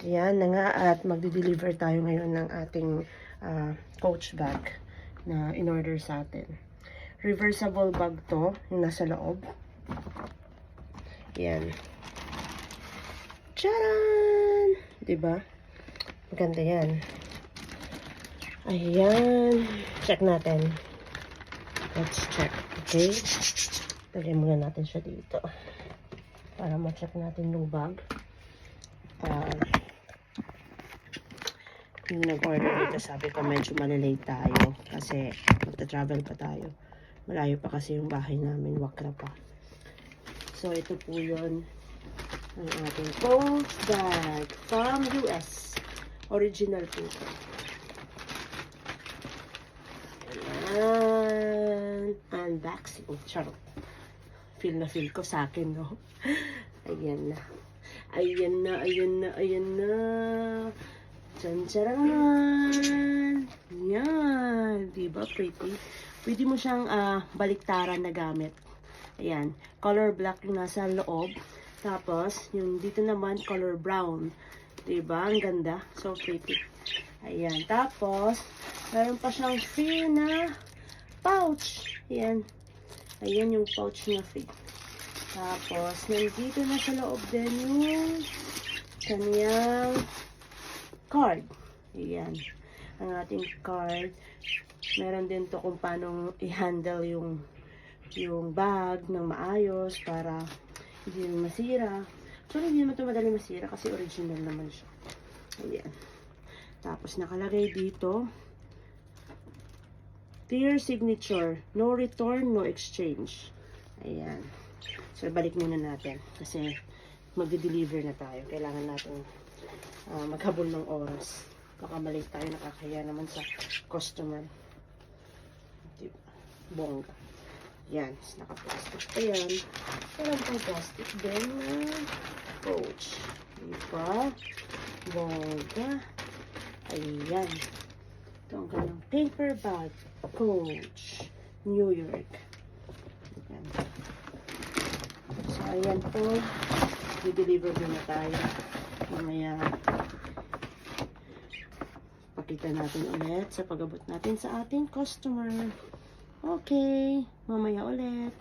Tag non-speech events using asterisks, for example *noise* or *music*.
Yan na nga at magde-deliver tayo ngayon ng ating ah, coach bag na in-order sa atin. Reversible bag to, yung nasa loob. Yan. Charan! Diba? Maganda yan. Ayan. Check natin. Let's check. Okay? Lagay muna natin siya dito. Para ma-check natin yung bag. Ah, yung nag-order dito, sabi ko medyo malilate tayo. Kasi magta-travel pa tayo. Malayo pa kasi yung bahay namin. Wakra pa. So, ito po yun. Ang ating coach bag from US. Original po ito. Ayan. Unboxing. Charot. Feel na feel ko sa akin, no? *laughs* Ayan na. Ayan na, ayan na, ayan na. Tsaran. Yan. Diba, pretty? Pwede mo siyang ah, baliktaran na gamit. Ayan. Color black yung nasa loob. Tapos, yung dito naman, color brown. Diba? Ang ganda. So pretty. Ayan. Tapos, meron pa siyang free na pouch. Ayan. Ayan yung pouch niya free. Tapos, nandito na sa loob din yung kanyang card. Ayan. Ang ating card. Meron din to kung paano i-handle yung yung bag ng maayos para hindi masira. So, hindi naman ito madali masira kasi original naman siya. Ayan. Tapos, nakalagay dito, Clear signature. No return, no exchange. Ayan. So, balik muna natin. Kasi, magde-deliver na tayo. Kailangan natin ah, maghabol ng oras. Baka mali tayo nakakaya naman sa customer. Diba? Bongga. Yan. Naka-plastic pa yan. Pang plastic din na pouch. Diba? Bongga. Ayan. Ito ang kanyang paper bag. Coach. New York. Ayan. So, ayan po. I-deliver din na tayo. Mamaya, pakita natin ulit sa pag-abot natin sa ating customer. Okay. Mamaya ulit.